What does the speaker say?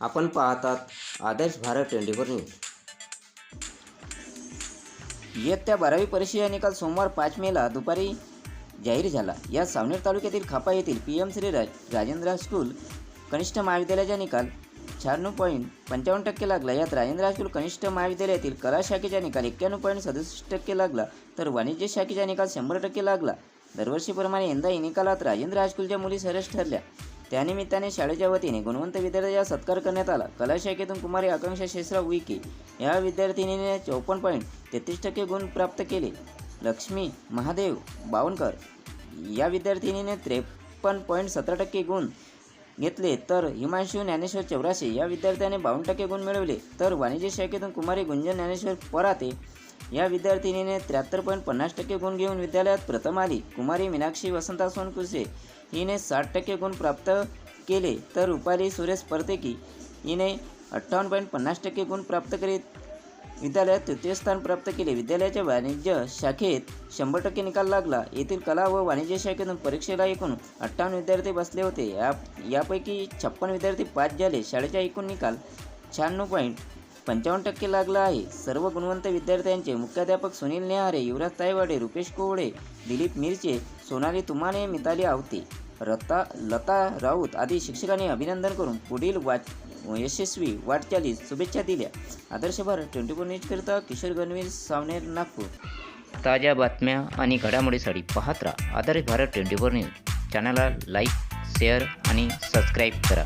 आपण पाहतात Adarsh Bharat twenty four news. इयत्ता बारावी परीक्षेचा निकाल सोमवार पाच मेला दुपारी जाहीर झाला. या सावनेर तालुक्यातील खापा येथील P M Shri Raj Rajendra school कनिष्ठ महाविद्यालयाचा निकाल शहाण्णव पॉईंट पंचावन्न टक्के लागला. यात राजेंद्र हायस्कूल कनिष्ठ महाविद्यालयातील कला शाखेचा निकाल एक्क्याण्णव पॉईंट सदुसष्ट टक्के लागला. तर वाणिज्य शाखेचा निकाल शंभर टक्के लागला. दरवर्षीप्रमाणे यंदाही निकालात राजेंद्र हायस्कूलच्या मुली सरस ठरल्या. त्यानिमित्ताने शाळेच्या वतीने गुणवंत विद्यार्थ्याचा सत्कार करण्यात आला. कला शाखेतून कुमारी आकांक्षा शेषराव विके या विद्यार्थिनीने चौपन्न पॉईंट तेहतीस टक्के गुण प्राप्त केले. लक्ष्मी महादेव बावनकर या विद्यार्थिनीने त्रेपन्न पॉईंट सतरा टक्के गुण घेतले. तर हिमांशू ज्ञानेश्वर चौराशे या विद्यार्थ्याने बावन्न टक्के गुण मिळवले. तर वाणिज्य शाखेतून कुमारी गुंजन ज्ञानेश्वर पराते या विद्यार्थिनीने त्र्याहत्तर पॉईंट पन्नास टक्के गुण घेऊन विद्यालयात प्रथम आली. कुमारी मीनाक्षी वसंता सोनकुसे हिने साठ टक्के गुण प्राप्त केले तर रुपाली सुरेश परतेकी हिने अठ्ठावन्न पॉईंट पन्नास टक्के गुण प्राप्त करीत विद्यालयात तृतीय स्थान प्राप्त केले. विद्यालयाच्या वाणिज्य शाखेत शंभर टक्के निकाल लागला. येथील कला व वाणिज्य शाखेतून परीक्षेला एकूण अठ्ठावन्न विद्यार्थी बसले होते. या यापैकी छप्पन विद्यार्थी पास झाले. शाळेचा एकूण निकाल शहाण्णव पॉईंट पंचावन्न टक्के लागला आहे. सर्व गुणवंत विद्यार्थ्यांचे मुख्याध्यापक सुनील नेहारे युवराज तायवाडे रुपेश कोवडे दिलीप मिरचे सोनाली तुमाने मिताली आवते रता लता राऊत आदी शिक्षकांनी अभिनंदन करून पुढील वाच यशस्वी वाटचालीस शुभेच्छा दिल्या. आदर्श ट्वेंटी फोर न्यूजकरिता किशोर गणवीर सावनेर नागपूर. ताज्या बातम्या आणि घडामोडीसाठी पाहत राहा Adarsh Bharat twenty four news. चॅनलला लाईक शेअर आणि सबस्क्राईब करा.